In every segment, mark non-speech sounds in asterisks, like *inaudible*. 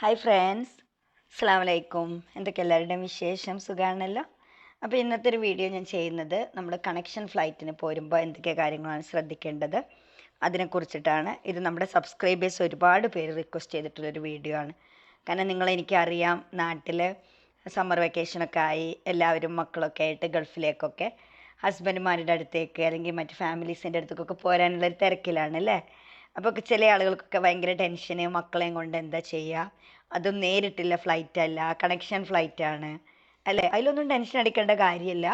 Hi friends അസ്സാം വലൈക്കും എന്തൊക്കെ എല്ലാവരുടെയും വിശേഷം? സുഖമാണല്ലോ അപ്പോൾ ഇന്നത്തെ ഒരു വീഡിയോ ഞാൻ ചെയ്യുന്നത് നമ്മൾ കണക്ഷൻ ഫ്ലൈറ്റിന് പോരുമ്പോൾ എന്തൊക്കെ കാര്യങ്ങളാണ് ശ്രദ്ധിക്കേണ്ടത് അതിനെക്കുറിച്ചിട്ടാണ്. ഇത് നമ്മുടെ സബ്സ്ക്രൈബേഴ്സ് ഒരുപാട് പേര് റിക്വസ്റ്റ് ചെയ്തിട്ടുള്ളൊരു വീഡിയോ ആണ്. കാരണം നിങ്ങൾ എനിക്കറിയാം നാട്ടിൽ സമ്മർ വെക്കേഷനൊക്കെ ആയി എല്ലാവരും മക്കളൊക്കെ ആയിട്ട് ഗൾഫിലേക്കൊക്കെ ഹസ്ബൻഡുമാരുടെ അടുത്തേക്ക് അല്ലെങ്കിൽ മറ്റ് ഫാമിലീസിന്റെ അടുത്തേക്കൊക്കെ പോരാനുള്ളൊരു തിരക്കിലാണ് അല്ലേ? അപ്പോൾ ചില ആളുകൾക്കൊക്കെ ഭയങ്കര ടെൻഷന് മക്കളെയും കൊണ്ട് എന്താ ചെയ്യുക അതും നേരിട്ടുള്ള ഫ്ലൈറ്റ് അല്ല കണക്ഷൻ ഫ്ലൈറ്റ് ആണ്. അല്ലേ? അതിലൊന്നും ടെൻഷൻ അടിക്കേണ്ട കാര്യമില്ല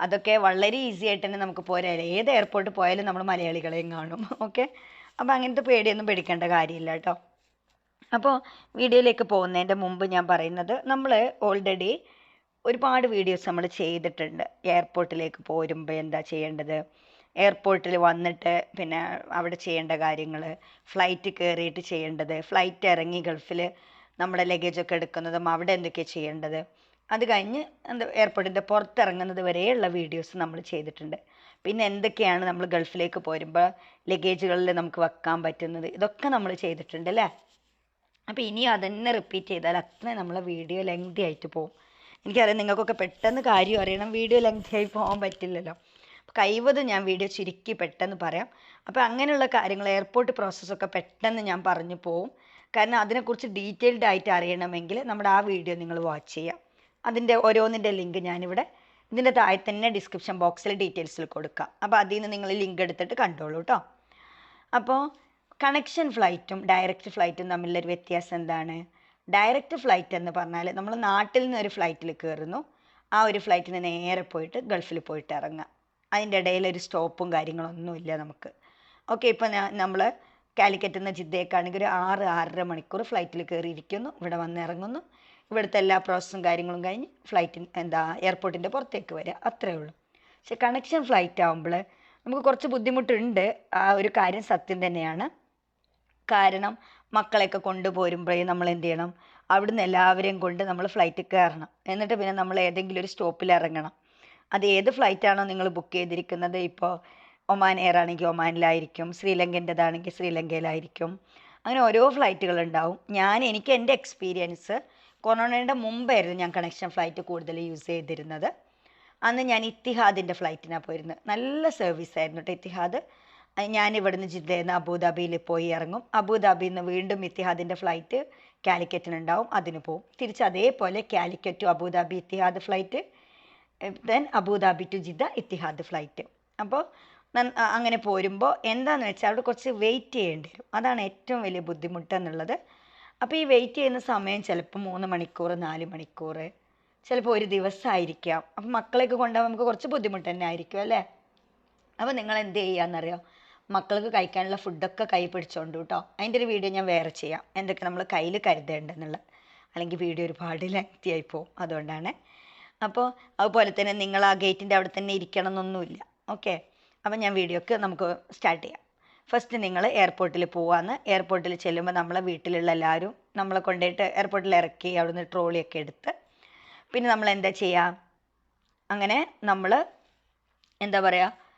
അതൊക്കെ വളരെ ഈസി ആയിട്ട് തന്നെ നമുക്ക് പോരാല്ലേ ഏത് എയർപോർട്ടിൽ പോയാലും നമ്മൾ മലയാളികളെയും കാണും. *laughs* ഓക്കെ അപ്പോൾ അങ്ങനത്തെ പേടിയൊന്നും പേടിക്കേണ്ട കാര്യമില്ല കേട്ടോ അപ്പോൾ വീഡിയോയിലേക്ക് പോകുന്നതിന്റെ മുമ്പ് ഞാൻ പറയുന്നത് നമ്മൾ ഓൾറെഡി ഒരുപാട് വീഡിയോസ് നമ്മൾ ചെയ്തിട്ടുണ്ട്. എയർപോർട്ടിലേക്ക് പോരുമ്പോൾ എന്താ ചെയ്യേണ്ടത്? എയർപോർട്ടിൽ വന്നിട്ട് പിന്നെ അവിടെ ചെയ്യേണ്ട കാര്യങ്ങൾ ഫ്ലൈറ്റ് കയറിയിട്ട് ചെയ്യേണ്ടത് ഫ്ലൈറ്റ് ഇറങ്ങി ഗൾഫിൽ നമ്മുടെ ലഗേജൊക്കെ എടുക്കുന്നതും അവിടെ എന്തൊക്കെയാണ് ചെയ്യേണ്ടത്. അത് കഴിഞ്ഞ് എന്താ എയർപോർട്ടിന്റെ പുറത്തിറങ്ങുന്നത് വരെയുള്ള വീഡിയോസ് നമ്മൾ ചെയ്തിട്ടുണ്ട്. പിന്നെ എന്തൊക്കെയാണ് നമ്മൾ ഗൾഫിലേക്ക് പോരുമ്പോൾ ലഗേജുകളിൽ നമുക്ക് വെക്കാൻ പറ്റുന്നത്? ഇതൊക്കെ നമ്മൾ ചെയ്തിട്ടുണ്ട് അല്ലേ? അപ്പോൾ ഇനി അതന്നെ റിപ്പീറ്റ് ചെയ്താൽ അത്രയും നമ്മളെ വീഡിയോ ലെങ്തി ആയിട്ട് പോകും എനിക്കറിയാം നിങ്ങൾക്കൊക്കെ പെട്ടെന്ന് കാര്യം അറിയണം. വീഡിയോ ലെങ്തി ആയി പോകാൻ പറ്റില്ലല്ലോ. കഴിവതും ഞാൻ വീഡിയോ ചുരുക്കി പെട്ടെന്ന് പറയാം. അപ്പോൾ അങ്ങനെയുള്ള കാര്യങ്ങൾ എയർപോർട്ട് പ്രോസസ്സൊക്കെ പെട്ടെന്ന് ഞാൻ പറഞ്ഞു പോവും. കാരണം അതിനെക്കുറിച്ച് ഡീറ്റെയിൽഡ് ആയിട്ട് അറിയണമെങ്കിൽ നമ്മുടെ ആ വീഡിയോ നിങ്ങൾ വാച്ച് ചെയ്യാം. അതിന്റെ ഓരോന്നിന്റെ ലിങ്ക് ഞാനിവിടെ ഇതിന്റെ താഴെ തന്നെ ഡിസ്ക്രിപ്ഷൻ ബോക്സിൽ ഡീറ്റെയിൽസിൽ കൊടുക്കാം. അപ്പോൾ അതിൽ നിന്ന് നിങ്ങൾ ലിങ്ക് എടുത്തിട്ട് കണ്ടോളൂ കേട്ടോ അപ്പോൾ കണക്ഷൻ ഫ്ലൈറ്റും ഡയറക്റ്റ് ഫ്ലൈറ്റും തമ്മിലുള്ളൊരു വ്യത്യാസം എന്താണ്? ഡയറക്റ്റ് ഫ്ലൈറ്റ് എന്ന് പറഞ്ഞാൽ നമ്മൾ നാട്ടിൽ നിന്ന് ഒരു ഫ്ലൈറ്റിൽ കയറുന്നു ആ ഒരു ഫ്ലൈറ്റിന് നേരെ പോയിട്ട് ഗൾഫിൽ പോയിട്ട് ഇറങ്ങുക. അതിന്റെ ഇടയിൽ ഒരു സ്റ്റോപ്പും കാര്യങ്ങളൊന്നുമില്ല നമുക്ക്. ഓക്കെ ഇപ്പം നമ്മൾ കാലിക്കറ്റ് എന്ന ജിദ്ദയ്ക്കാണെങ്കിൽ ഒരു ആറ് ആറര മണിക്കൂർ ഫ്ലൈറ്റിൽ കയറിയിരിക്കുന്നു. ഇവിടെ വന്ന് ഇറങ്ങുന്നു ഇവിടുത്തെ എല്ലാ പ്രോസസ്സും കാര്യങ്ങളും കഴിഞ്ഞ് ഫ്ലൈറ്റിന് എന്താ എയർപോർട്ടിന്റെ പുറത്തേക്ക് വരിക. അത്രേ ഉള്ളൂ. പക്ഷെ കണക്ഷൻ ഫ്ലൈറ്റ് ആകുമ്പോൾ നമുക്ക് കുറച്ച് ബുദ്ധിമുട്ടുണ്ട്. ആ ഒരു കാര്യം സത്യം തന്നെയാണ്. കാരണം മക്കളെയൊക്കെ കൊണ്ടുപോരുമ്പോഴേ നമ്മൾ എന്ത് ചെയ്യണം? അവിടുന്ന് എല്ലാവരെയും കൊണ്ട് നമ്മൾ ഫ്ലൈറ്റിൽ കയറണം. എന്നിട്ട് പിന്നെ നമ്മൾ ഏതെങ്കിലും ഒരു സ്റ്റോപ്പിൽ ഇറങ്ങണം. അത് ഏത് ഫ്ലൈറ്റാണോ നിങ്ങൾ ബുക്ക് ചെയ്തിരിക്കുന്നത്? ഇപ്പോൾ ഒമാൻ എയർ ആണെങ്കിൽ ഒമാനിലായിരിക്കും ശ്രീലങ്കന്റെതാണെങ്കിൽ ശ്രീലങ്കയിലായിരിക്കും. അങ്ങനെ ഓരോ ഫ്ലൈറ്റുകൾ ഉണ്ടാവും. ഞാൻ എനിക്ക് എന്റെ എക്സ്പീരിയൻസ് കൊറോണയുടെ മുമ്പായിരുന്നു ഞാൻ കണക്ഷൻ ഫ്ലൈറ്റ് കൂടുതൽ യൂസ് ചെയ്തിരുന്നത്. അന്ന് ഞാൻ ഇത്തിഹാദിന്റെ ഫ്ലൈറ്റിനാണ് പോയിരുന്നത്. നല്ല സർവീസ് ആയിരുന്നു കേട്ടോ ഇത്തിഹാദ്. ഞാൻ ഇവിടുന്ന് ജിദ്ദയിൽ നിന്ന് അബുദാബിയിൽ പോയി ഇറങ്ങും. അബുദാബിയിൽ നിന്ന് വീണ്ടും ഇത്തിഹാദിന്റെ ഫ്ലൈറ്റ് കാലിക്കറ്റിനുണ്ടാവും. അതിന് പോവും. തിരിച്ച് അതേപോലെ കാലിക്കറ്റും Abu Dhabi Etihad flight then Abu Dhabi to Jeddah Etihad flight അപ്പോൾ അങ്ങനെ പോരുമ്പോൾ എന്താണെന്ന് വെച്ചാൽ അവിടെ കുറച്ച് വെയിറ്റ് ചെയ്യേണ്ടി വരും. അതാണ് ഏറ്റവും വലിയ ബുദ്ധിമുട്ട് എന്നുള്ളത്. അപ്പോൾ ഈ വെയിറ്റ് ചെയ്യുന്ന സമയം ചിലപ്പോൾ മൂന്ന് മണിക്കൂർ നാല് മണിക്കൂർ ചിലപ്പോൾ ഒരു ദിവസമായിരിക്കാം അപ്പം മക്കളെയൊക്കെ കൊണ്ടുപോകാൻ നമുക്ക് കുറച്ച് ബുദ്ധിമുട്ട് തന്നെ ആയിരിക്കും അല്ലേ? അപ്പോൾ നിങ്ങൾ എന്ത് ചെയ്യാന്നറിയോ? മക്കൾക്ക് കഴിക്കാനുള്ള ഫുഡൊക്കെ കൈ പിടിച്ചോണ്ട് കേട്ടോ അതിന്റെ ഒരു വീഡിയോ ഞാൻ വേറെ ചെയ്യാം. എന്തൊക്കെ നമ്മൾ കയ്യിൽ കരുതേണ്ടെന്നുള്ളത്. അല്ലെങ്കിൽ വീഡിയോ ഒരുപാട് ലെങ്തി ആയി പോകും അതുകൊണ്ടാണ് അപ്പോൾ അതുപോലെ തന്നെ നിങ്ങൾ ആ ഗേറ്റിന്റെ അവിടെ തന്നെ ഇരിക്കണം എന്നൊന്നുമില്ല ഓക്കെ അപ്പം ഞാൻ വീഡിയോക്ക് നമുക്ക് സ്റ്റാർട്ട് ചെയ്യാം. ഫസ്റ്റ് നിങ്ങൾ എയർപോർട്ടിൽ പോവാന്ന്. എയർപോർട്ടിൽ ചെല്ലുമ്പോൾ നമ്മളെ വീട്ടിലുള്ള എല്ലാവരും നമ്മളെ കൊണ്ടുപോയിട്ട് എയർപോർട്ടിൽ ഇറക്കി അവിടുന്ന് ട്രോളിയൊക്കെ എടുത്ത് പിന്നെ നമ്മൾ എന്താ ചെയ്യുക അങ്ങനെ നമ്മൾ എന്താ പറയുക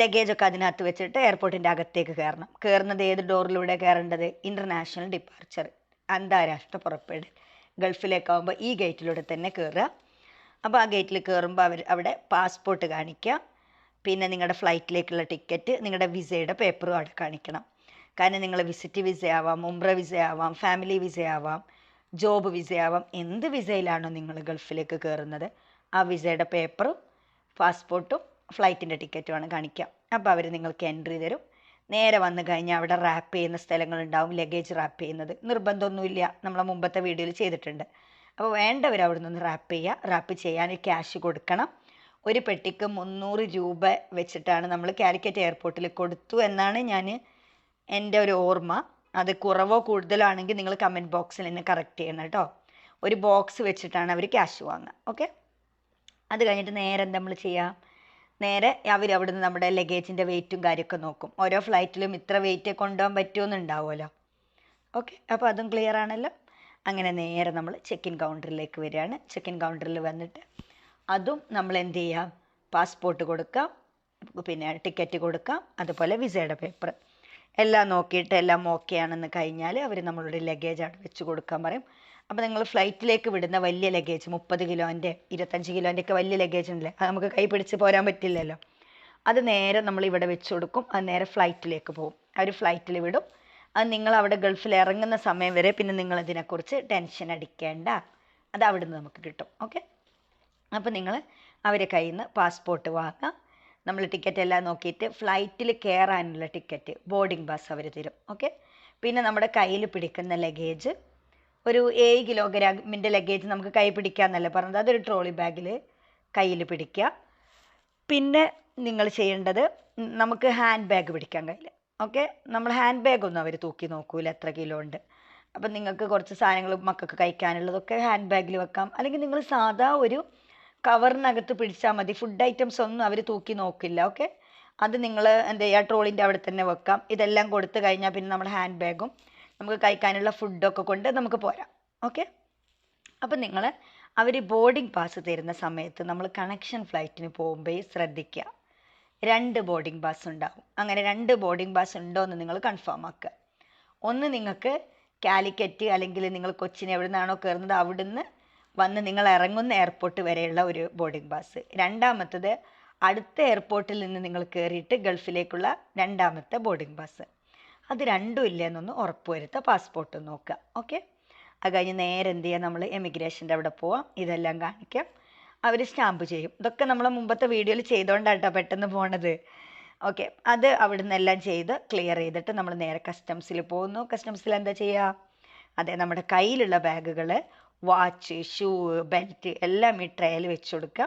ലഗേജൊക്കെ അതിനകത്ത് വെച്ചിട്ട് എയർപോർട്ടിന്റെ അകത്തേക്ക് കയറണം. കയറുന്നത് ഏത് ഡോറിലൂടെ കയറേണ്ടത്? ഇന്റർനാഷണൽ ഡിപ്പാർച്ചർ അന്താരാഷ്ട്ര പുറപ്പെടൽ. ഗൾഫിലേക്കാവുമ്പോൾ ഈ ഗേറ്റിലൂടെ തന്നെ കയറുക. അപ്പോൾ ആ ഗേറ്റിൽ കയറുമ്പോൾ അവർ അവിടെ പാസ്പോർട്ട് കാണിക്കുക പിന്നെ നിങ്ങളുടെ ഫ്ലൈറ്റിലേക്കുള്ള ടിക്കറ്റ് നിങ്ങളുടെ വിസയുടെ പേപ്പറും അവിടെ കാണിക്കണം. കാരണം നിങ്ങൾ വിസിറ്റ് വിസ ആവാം ഉംറ വിസ ആവാം ഫാമിലി വിസ ആവാം ജോബ് വിസ ആവാം എന്ത് വിസയിലാണോ നിങ്ങൾ ഗൾഫിലേക്ക് കയറുന്നത് ആ വിസയുടെ പേപ്പറും പാസ്പോർട്ടും ഫ്ലൈറ്റിന്റെ ടിക്കറ്റുമാണ് കാണിക്കുക അപ്പോൾ അവർ നിങ്ങൾക്ക് എൻട്രി തരും. നേരെ വന്നു കഴിഞ്ഞാൽ അവിടെ റാപ്പ് ചെയ്യുന്ന സ്ഥലങ്ങളുണ്ടാവും ലഗേജ് റാപ്പ് ചെയ്യുന്നത്. നിർബന്ധമൊന്നുമില്ല. നമ്മളെ മുമ്പത്തെ വീഡിയോയിൽ ചെയ്തിട്ടുണ്ട്. അപ്പോൾ വേണ്ടവർ അവിടെ നിന്ന് റാപ്പ് ചെയ്യുക റാപ്പ് ചെയ്യാൻ ക്യാഷ് കൊടുക്കണം. ഒരു പെട്ടിക്ക് മുന്നൂറ് രൂപ വെച്ചിട്ടാണ് നമ്മൾ കാലിക്കറ്റ് എയർപോർട്ടിൽ കൊടുത്തു എന്നാണ് ഞാൻ എന്റെ ഒരു ഓർമ്മ. അത് കുറവോ കൂടുതലോ ആണെങ്കിൽ നിങ്ങൾ കമന്റ് ബോക്സിൽ എന്നെ കറക്റ്റ് ചെയ്യണം കേട്ടോ. ഒരു ബോക്സ് വെച്ചിട്ടാണ് അവർ ക്യാഷ് വാങ്ങുക. ഓക്കെ അത് കഴിഞ്ഞിട്ട് നേരെ നമ്മൾ ചെയ്യാം? നേരെ അവർ അവിടുന്ന് നമ്മുടെ ലഗേജിന്റെ വെയിറ്റും കാര്യമൊക്കെ നോക്കും. ഓരോ ഫ്ലൈറ്റിലും ഇത്ര വെയിറ്റ് കൊണ്ടുപോകാൻ പറ്റുമെന്നുണ്ടാവുമല്ലോ ഓക്കെ അപ്പോൾ അതും ക്ലിയർ ആണല്ലോ? അങ്ങനെ നേരെ നമ്മൾ ചെക്ക് ഇൻ കൗണ്ടറിലേക്ക് വരികയാണ്. ഇൻ കൗണ്ടറിൽ വന്നിട്ട് അതും നമ്മൾ എന്ത് ചെയ്യാം പാസ്പോർട്ട് കൊടുക്കാം. പിന്നെ ടിക്കറ്റ് കൊടുക്കാം. അതുപോലെ വിസയുടെ പേപ്പർ എല്ലാം നോക്കിയിട്ട് എല്ലാം ഓക്കെ ആണെന്ന് കഴിഞ്ഞാൽ അവർ നമ്മളുടെ ലഗേജ് അവിടെ വെച്ച് കൊടുക്കാൻ പറയും. അപ്പോൾ നിങ്ങൾ ഫ്ലൈറ്റിലേക്ക് വിടുന്ന വലിയ ലഗേജ് മുപ്പത് കിലോന്റെ ഇരുപത്തഞ്ച് കിലോന്റെ ഒക്കെ വലിയ ലഗേജ് ഉണ്ടല്ലേ? അത് നമുക്ക് കൈ പിടിച്ച് പോരാൻ പറ്റില്ലല്ലോ. അത് നേരെ നമ്മൾ ഇവിടെ വെച്ച് കൊടുക്കും. അത് നേരെ ഫ്ലൈറ്റിലേക്ക് പോകും. അവർ ഫ്ലൈറ്റിൽ വിടും. അത് നിങ്ങൾ അവിടെ ഗൾഫിൽ ഇറങ്ങുന്ന സമയം വരെ പിന്നെ നിങ്ങൾ ഇതിനെക്കുറിച്ച് ടെൻഷൻ അടിക്കേണ്ട. അത് അവിടുന്ന് നമുക്ക് കിട്ടും. ഓക്കെ അപ്പോൾ നിങ്ങൾ അവരെ കയ്യിൽ നിന്ന് പാസ്പോർട്ട് വാങ്ങുക. നമ്മൾ ടിക്കറ്റ് എല്ലാം നോക്കിയിട്ട് ഫ്ലൈറ്റിൽ കയറാനുള്ള ടിക്കറ്റ് ബോർഡിംഗ് പാസ് അവർ തരും. ഓക്കെ പിന്നെ നമ്മുടെ കയ്യിൽ പിടിക്കുന്ന ലഗേജ് ഒരു ഏഴ് കിലോഗ്രാമിന്റെ ലഗേജ് നമുക്ക് കൈ പിടിക്കാമെന്നല്ലേ പറഞ്ഞത്. അതൊരു ട്രോളി ബാഗിൽ കയ്യിൽ പിടിക്കുക. പിന്നെ നിങ്ങൾ ചെയ്യേണ്ടത് നമുക്ക് ഹാൻഡ് ബാഗ് പിടിക്കാൻ കയ്യിൽ. ഓക്കെ? നമ്മൾ ഹാൻഡ് ബാഗൊന്നും അവർ തൂക്കി നോക്കൂല എത്ര കിലോ ഉണ്ട്. അപ്പം നിങ്ങൾക്ക് കുറച്ച് സാധനങ്ങൾ മക്കൾക്ക് കഴിക്കാനുള്ളതൊക്കെ ഹാൻഡ് ബാഗിൽ വെക്കാം. അല്ലെങ്കിൽ നിങ്ങൾ സാധാ ഒരു കവറിനകത്ത് പിടിച്ചാൽ മതി. ഫുഡ് ഐറ്റംസ് ഒന്നും അവർ തൂക്കി നോക്കില്ല. ഓക്കെ? അത് നിങ്ങൾ എന്താ ചെയ്യുക? ട്രോളിന്റെ അവിടെ തന്നെ വെക്കാം. ഇതെല്ലാം കൊടുത്തു കഴിഞ്ഞാൽ പിന്നെ നമ്മുടെ ഹാൻഡ് ബാഗും നമുക്ക് കഴിക്കാനുള്ള ഫുഡൊക്കെ കൊണ്ട് നമുക്ക് പോരാം. ഓക്കെ? അപ്പം നിങ്ങൾ അവർ ബോർഡിംഗ് പാസ് തരുന്ന സമയത്ത് നമ്മൾ കണക്ഷൻ ഫ്ലൈറ്റിന് പോകുമ്പോൾ ശ്രദ്ധിക്കുക രണ്ട് ബോർഡിംഗ് പാസ് ഉണ്ടാവും. അങ്ങനെ രണ്ട് ബോർഡിംഗ് പാസ് ഉണ്ടോ എന്ന് നിങ്ങൾ കൺഫേം ആക്കുക. ഒന്ന് നിങ്ങൾക്ക് കാലിക്കറ്റ് അല്ലെങ്കിൽ നിങ്ങൾ കൊച്ചിൻ എവിടെ നിന്നാണോ കയറുന്നത് അവിടുന്ന് വന്ന് നിങ്ങൾ ഇറങ്ങുന്ന എയർപോർട്ട് വരെയുള്ള ഒരു ബോർഡിംഗ് പാസ് രണ്ടാമത്തത് അടുത്ത എയർപോർട്ടിൽ നിന്ന് നിങ്ങൾ കയറിയിട്ട് ഗൾഫിലേക്കുള്ള രണ്ടാമത്തെ ബോർഡിംഗ് പാസ് അത് രണ്ടും ഇല്ലെന്നൊന്ന് ഉറപ്പുവരുത്തുക പാസ്പോർട്ട് നോക്കുക. ഓക്കെ അത് കഴിഞ്ഞ് നേരെ എന്ത് ചെയ്യുക നമ്മൾ എമിഗ്രേഷന്റെ അവിടെ പോവാം. ഇതെല്ലാം കാണിക്കാം. അവർ സ്റ്റാമ്പ് ചെയ്യും. ഇതൊക്കെ നമ്മൾ മുമ്പത്തെ വീഡിയോയിൽ ചെയ്തുകൊണ്ടാട്ടോ പെട്ടെന്ന് പോണത്. ഓക്കെ. അത് അവിടുന്ന് എല്ലാം ചെയ്ത് ക്ലിയർ ചെയ്തിട്ട് നമ്മൾ നേരെ കസ്റ്റംസിൽ പോകുന്നു. കസ്റ്റംസിൽ എന്താ ചെയ്യുക അതെ നമ്മുടെ കയ്യിലുള്ള ബാഗുകൾ വാച്ച് ഷൂ ബെൽറ്റ് എല്ലാം ഈ ട്രേയിൽ വെച്ച് കൊടുക്കുക.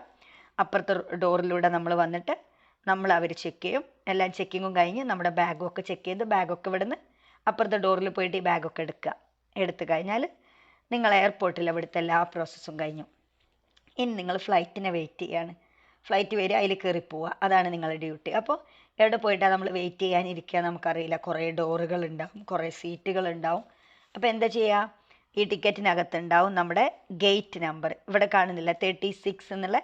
അപ്പുറത്തെ ഡോറിലൂടെ നമ്മൾ വന്നിട്ട് നമ്മൾ അവർ ചെക്ക് ചെയ്യും. എല്ലാം ചെക്കിങ്ങും കഴിഞ്ഞ് നമ്മുടെ ബാഗും ഒക്കെ ചെക്ക് ചെയ്ത് ബാഗൊക്കെ ഇവിടുന്ന് അപ്പുറത്തെ ഡോറിൽ പോയിട്ട് ഈ ബാഗൊക്കെ എടുക്കുക. എടുത്തു കഴിഞ്ഞാൽ നിങ്ങൾ എയർപോർട്ടിൽ അവിടുത്തെ എല്ലാ പ്രോസസ്സും കഴിഞ്ഞു. ഇനി നിങ്ങൾ ഫ്ലൈറ്റിനെ വെയിറ്റ് ചെയ്യാണ്. ഫ്ലൈറ്റ് വരിക അതിൽ കയറി പോവുക. അതാണ് നിങ്ങളുടെ ഡ്യൂട്ടി അപ്പോൾ എവിടെ പോയിട്ടാണ് നമ്മൾ വെയിറ്റ് ചെയ്യാനിരിക്കുക നമുക്കറിയില്ല. കുറേ ഡോറുകൾ ഉണ്ടാവും കുറേ സീറ്റുകൾ ഉണ്ടാവും അപ്പോൾ എന്താ ചെയ്യുക? ഈ ടിക്കറ്റിനകത്തുണ്ടാവും നമ്മുടെ ഗേറ്റ് നമ്പർ ഇവിടെ കാണുന്നില്ല തേർട്ടി സിക്സ് എന്നുള്ള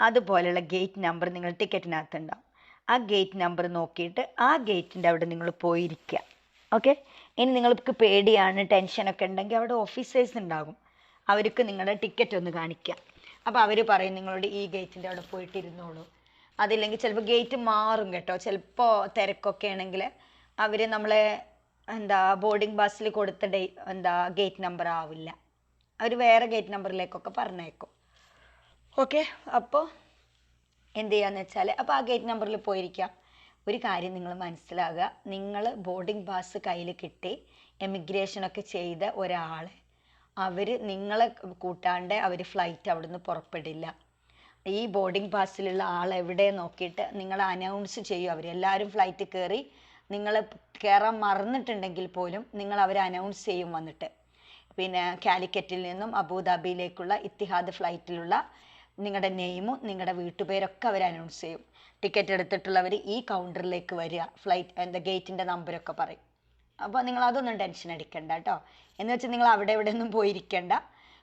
അതുപോലെയുള്ള ഗേറ്റ് നമ്പർ നിങ്ങൾ ടിക്കറ്റിനകത്തുണ്ടാവും. ആ ഗേറ്റ് നമ്പർ നോക്കിയിട്ട് ആ ഗേറ്റിന്റെ അവിടെ നിങ്ങൾ പോയിരിക്കുക. ഓക്കെ ഇനി നിങ്ങൾക്ക് പേടിയാണ് ടെൻഷനൊക്കെ ഉണ്ടെങ്കിൽ അവിടെ ഓഫീസേഴ്സ് ഉണ്ടാകും. അവർക്ക് നിങ്ങളുടെ ടിക്കറ്റ് ഒന്ന് കാണിക്കുക. അപ്പോൾ അവർ പറയും നിങ്ങളോട് ഈ ഗേറ്റിന്റെ അവിടെ പോയിട്ട് ഇരുന്നോളൂ അതില്ലെങ്കിൽ ചിലപ്പോൾ ഗേറ്റ് മാറും കേട്ടോ. ചിലപ്പോൾ തിരക്കൊക്കെ ആണെങ്കിൽ അവർ നമ്മളെ എന്താ ബോർഡിംഗ് ബസ്സിൽ കൊടുത്ത ഡേ എന്താ ഗേറ്റ് നമ്പർ ആവില്ല. അവർ വേറെ ഗേറ്റ് നമ്പറിലേക്കൊക്കെ പറഞ്ഞേക്കും. ഓക്കെ അപ്പോൾ എന്ത് ചെയ്യാന്ന് വെച്ചാൽ അപ്പോൾ ആ ഗേറ്റ് നമ്പറിൽ പോയിരിക്കാം. ഒരു കാര്യം നിങ്ങൾ മനസ്സിലാകുക. നിങ്ങൾ ബോർഡിംഗ് പാസ് കയ്യിൽ കിട്ടി എമിഗ്രേഷനൊക്കെ ചെയ്ത ഒരാളെ അവർ നിങ്ങളെ കൂട്ടാണ്ട് അവർ ഫ്ലൈറ്റ് അവിടുന്ന് പുറപ്പെടില്ല. ഈ ബോർഡിംഗ് പാസ്സിലുള്ള ആൾ എവിടെ നോക്കിയിട്ട് നിങ്ങൾ അനൗൺസ് ചെയ്യും അവർ എല്ലാവരും ഫ്ലൈറ്റ് കയറി നിങ്ങൾ കയറാൻ മറന്നിട്ടുണ്ടെങ്കിൽ പോലും നിങ്ങൾ അവർ അനൗൺസ് ചെയ്യും വന്നിട്ട്. പിന്നെ കാലിക്കറ്റിൽ നിന്നും അബുദാബിയിലേക്കുള്ള ഇത്തിഹാദ് ഫ്ലൈറ്റിലുള്ള നിങ്ങളുടെ നെയിമും നിങ്ങളുടെ വീട്ടുപേരൊക്കെ അവർ അനൗൺസ് ചെയ്യും. ടിക്കറ്റ് എടുത്തിട്ടുള്ളവർ ഈ കൗണ്ടറിലേക്ക് വരിക. ഫ്ലൈറ്റ് എന്താ ഗേറ്റിന്റെ നമ്പരൊക്കെ പറയും. അപ്പോൾ നിങ്ങൾ അതൊന്നും ടെൻഷൻ അടിക്കണ്ട കേട്ടോ എന്ന് വെച്ചാൽ നിങ്ങൾ അവിടെ ഇവിടെ ഒന്നും പോയിരിക്കണ്ട.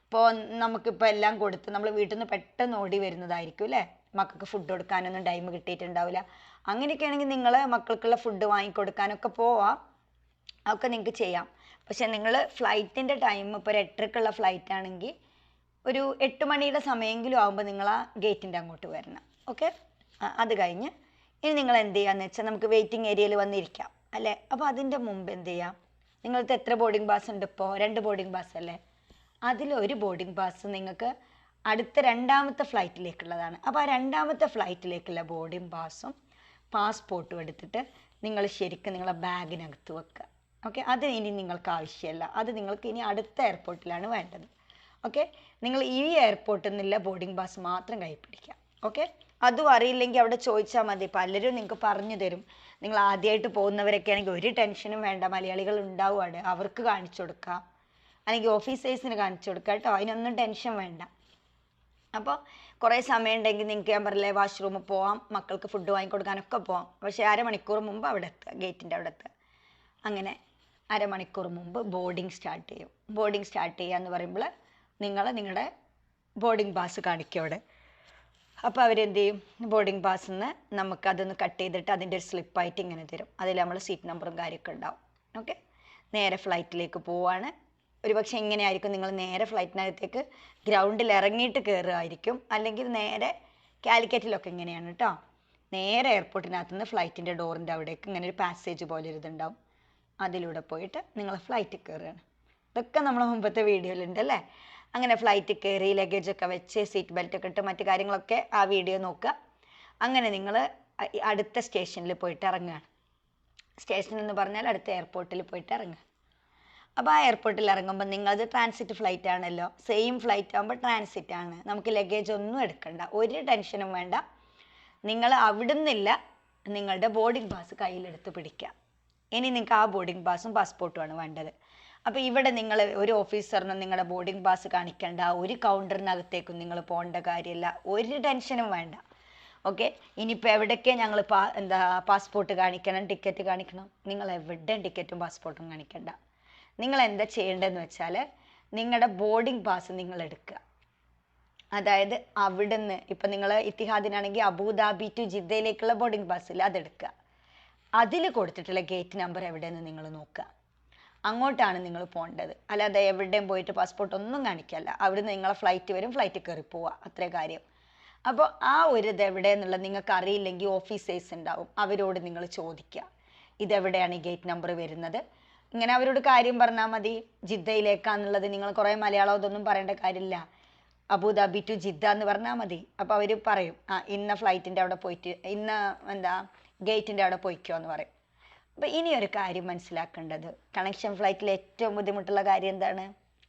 ഇപ്പോൾ നമുക്കിപ്പോൾ എല്ലാം കൊടുത്ത് നമ്മൾ വീട്ടിൽ നിന്ന് പെട്ടെന്ന് ഓടി വരുന്നതായിരിക്കും അല്ലേ മക്കൾക്ക് ഫുഡ് കൊടുക്കാനൊന്നും ടൈം കിട്ടിയിട്ടുണ്ടാവില്ല അങ്ങനെയൊക്കെ ആണെങ്കിൽ നിങ്ങൾ മക്കൾക്കുള്ള ഫുഡ് വാങ്ങിക്കൊടുക്കാനൊക്കെ പോവാം. അതൊക്കെ നിങ്ങൾക്ക് ചെയ്യാം. പക്ഷെ നിങ്ങൾ ഫ്ലൈറ്റിന്റെ ടൈം ഇപ്പോൾ ഒരു എട്ടരക്കുള്ള ഫ്ലൈറ്റ് ആണെങ്കിൽ ഒരു എട്ട് മണിയുടെ സമയമെങ്കിലും ആകുമ്പോൾ നിങ്ങൾ ആ ഗേറ്റിന്റെ അങ്ങോട്ട് വരണം. ഓക്കെ അത് കഴിഞ്ഞ് ഇനി നിങ്ങൾ എന്ത് ചെയ്യാന്ന് വെച്ചാൽ നമുക്ക് വെയിറ്റിംഗ് ഏരിയയിൽ വന്നിരിക്കാം. അല്ലേ? അപ്പോൾ അതിന്റെ മുമ്പ് എന്ത് ചെയ്യാം? നിങ്ങൾക്ക് എത്ര ബോർഡിംഗ് പാസ് ഉണ്ട് ഇപ്പോൾ രണ്ട് ബോർഡിംഗ് പാസ് അല്ലേ? അതിലൊരു ബോർഡിംഗ് പാസ് നിങ്ങൾക്ക് അടുത്ത രണ്ടാമത്തെ ഫ്ലൈറ്റിലേക്കുള്ളതാണ് അപ്പോൾ ആ രണ്ടാമത്തെ ഫ്ലൈറ്റിലേക്കുള്ള ബോർഡിംഗ് പാസും പാസ്പോർട്ടും എടുത്തിട്ട് നിങ്ങൾ ശരിക്കും നിങ്ങളെ ബാഗിനകത്ത് വെക്കുക. ഓക്കെ അത് ഇനി നിങ്ങൾക്ക് ആവശ്യമല്ല അത് നിങ്ങൾക്ക് ഇനി അടുത്ത എയർപോർട്ടിലാണ് വേണ്ടത്. ഓക്കെ നിങ്ങൾ ഈ എയർപോർട്ടിൽ നിന്നുള്ള ബോർഡിംഗ് പാസ് മാത്രം കൈ ഓക്കെ അതും അറിയില്ലെങ്കിൽ അവിടെ ചോദിച്ചാൽ മതി. പലരും നിങ്ങൾക്ക് പറഞ്ഞു തരും. നിങ്ങൾ ആദ്യമായിട്ട് പോകുന്നവരൊക്കെ ആണെങ്കിൽ ഒരു ടെൻഷനും വേണ്ട. മലയാളികൾ ഉണ്ടാവും അവിടെ അവർക്ക് കാണിച്ചു കൊടുക്കാം. അല്ലെങ്കിൽ ഓഫീസേഴ്സിന് കാണിച്ചു കൊടുക്കുക കേട്ടോ. അതിനൊന്നും ടെൻഷൻ വേണ്ട. അപ്പോൾ കുറേ സമയം ഉണ്ടെങ്കിൽ നിങ്ങൾക്ക് ഞാൻ പറഞ്ഞില്ലേ വാഷ്റൂമിൽ പോവാം മക്കൾക്ക് ഫുഡ് വാങ്ങിക്കൊടുക്കാനൊക്കെ പോവാം. പക്ഷേ അരമണിക്കൂർ മുമ്പ് അവിടെ എത്തുക ഗേറ്റിന്റെ അവിടെ എത്തുക. അങ്ങനെ അരമണിക്കൂർ മുമ്പ് ബോർഡിംഗ് സ്റ്റാർട്ട് ചെയ്യും. ബോർഡിംഗ് സ്റ്റാർട്ട് ചെയ്യുക എന്ന് പറയുമ്പോൾ നിങ്ങൾ നിങ്ങളുടെ ബോർഡിംഗ് പാസ് കാണിക്കും അവിടെ. അപ്പോൾ അവരെന്ത് ചെയ്യും? ബോർഡിംഗ് പാസ്സിൽ നിന്ന് നമുക്ക് അതൊന്ന് കട്ട് ചെയ്തിട്ട് അതിന്റെ ഒരു സ്ലിപ്പായിട്ട് ഇങ്ങനെ തരും. അതിൽ നമ്മൾ സീറ്റ് നമ്പറും കാര്യമൊക്കെ ഉണ്ടാവും. ഓക്കെ നേരെ ഫ്ലൈറ്റിലേക്ക് പോവാണ്. ഒരുപക്ഷെ ഇങ്ങനെയായിരിക്കും നിങ്ങൾ നേരെ ഫ്ലൈറ്റിനകത്തേക്ക് ഗ്രൗണ്ടിൽ ഇറങ്ങിയിട്ട് കയറുമായിരിക്കും അല്ലെങ്കിൽ നേരെ കാലിക്കറ്റിലൊക്കെ ഇങ്ങനെയാണ് കേട്ടോ നേരെ എയർപോർട്ടിനകത്ത് നിന്ന് ഫ്ലൈറ്റിന്റെ ഡോറിന്റെ അവിടേക്ക് ഇങ്ങനെ ഒരു പാസേജ് പോലെ ഇരുതുണ്ടാവും അതിലൂടെ പോയിട്ട് നിങ്ങൾ ഫ്ലൈറ്റിൽ കയറുകയാണ് ഇതൊക്കെ നമ്മളെ മുമ്പത്തെ വീഡിയോയിലുണ്ട് അല്ലേ? അങ്ങനെ ഫ്ലൈറ്റ് കയറി ലഗേജ് ഒക്കെ വെച്ച് സീറ്റ് ബെൽറ്റ് ഒക്കെ ഇട്ട് മറ്റു കാര്യങ്ങളൊക്കെ ആ വീഡിയോ നോക്കുക. അങ്ങനെ നിങ്ങൾ അടുത്ത സ്റ്റേഷനിൽ പോയിട്ട് ഇറങ്ങുകയാണ് സ്റ്റേഷൻ എന്ന് പറഞ്ഞാൽ അടുത്ത എയർപോർട്ടിൽ പോയിട്ട് ഇറങ്ങുക. അപ്പോൾ ആ എയർപോർട്ടിൽ ഇറങ്ങുമ്പോൾ നിങ്ങളത് ട്രാൻസിറ്റ് ഫ്ലൈറ്റ് ആണല്ലോ. സെയിം ഫ്ലൈറ്റ് ആകുമ്പോൾ ട്രാൻസിറ്റ് ആണ്. നമുക്ക് ലഗേജ് ഒന്നും എടുക്കണ്ട. ഒരു ടെൻഷനും വേണ്ട. നിങ്ങൾ അവിടുന്നില്ല നിങ്ങളുടെ ബോർഡിംഗ് പാസ് കയ്യിലെടുത്ത് പിടിക്കുക. ഇനി നിങ്ങൾക്ക് ആ ബോർഡിംഗ് പാസും പാസ്പോർട്ടുമാണ് വേണ്ടത്. അപ്പോൾ ഇവിടെ നിങ്ങൾ ഒരു ഓഫീസറിനും നിങ്ങളുടെ ബോർഡിംഗ് പാസ് കാണിക്കേണ്ട ഒരു കൗണ്ടറിനകത്തേക്കും നിങ്ങൾ പോകേണ്ട കാര്യമില്ല. ഒരു ടെൻഷനും വേണ്ട. ഓക്കെ? ഇനിയിപ്പോൾ എവിടേക്ക് ഞങ്ങൾ പാ എന്താ പാസ്പോർട്ട് കാണിക്കണം ടിക്കറ്റ് കാണിക്കണം? നിങ്ങൾ എവിടെ ടിക്കറ്റും പാസ്പോർട്ടും കാണിക്കണ്ട. നിങ്ങൾ എന്താ ചെയ്യേണ്ടതെന്ന് വെച്ചാൽ നിങ്ങളുടെ ബോർഡിംഗ് പാസ് നിങ്ങൾ എടുക്കുക. അതായത് അവിടുന്ന് ഇപ്പം നിങ്ങൾ ഇത്തിഹാദിനാണെങ്കിൽ അബുദാബി ടു ജിദ്ദയിലേക്കുള്ള ബോർഡിംഗ് പാസ്സിൽ അതെടുക്കുക. അതിൽ കൊടുത്തിട്ടുള്ള ഗേറ്റ് നമ്പർ എവിടെയെന്ന് നിങ്ങൾ നോക്കുക. അങ്ങോട്ടാണ് നിങ്ങൾ പോകേണ്ടത്. അല്ലാതെ എവിടെയും പോയിട്ട് പാസ്പോർട്ട് ഒന്നും കാണിക്കല്ല. അവിടുന്ന് നിങ്ങളെ ഫ്ലൈറ്റ് വരും ഫ്ലൈറ്റ് കയറി പോവുക അത്രേ കാര്യം. അപ്പോൾ ആ ഒരു ഇത് എവിടെയെന്നുള്ളത് നിങ്ങൾക്ക് അറിയില്ലെങ്കിൽ ഓഫീസേഴ്സ് ഉണ്ടാവും. അവരോട് നിങ്ങൾ ചോദിക്കുക. ഇതെവിടെയാണ് ഈ ഗേറ്റ് നമ്പർ വരുന്നത്? ഇങ്ങനെ അവരോട് കാര്യം പറഞ്ഞാൽ മതി. ജിദ്ദയിലേക്കാന്നുള്ളത് നിങ്ങൾ കുറേ മലയാളം ഇതൊന്നും പറയേണ്ട കാര്യമില്ല. അബുദാബി ടു ജിദ്ദ എന്ന് പറഞ്ഞാൽ മതി. അപ്പോൾ അവർ പറയും ആ ഇന്ന ഫ്ലൈറ്റിന്റെ അവിടെ പോയിട്ട് ഇന്ന എന്താ ഗേറ്റിന്റെ അവിടെ പോയിക്കോ എന്ന് പറയും. അപ്പോൾ ഇനി ഒരു കാര്യം മനസ്സിലാക്കേണ്ടത്. കണക്ഷൻ ഫ്ലൈറ്റിൽ ഏറ്റവും ബുദ്ധിമുട്ടുള്ള കാര്യം എന്താണ്?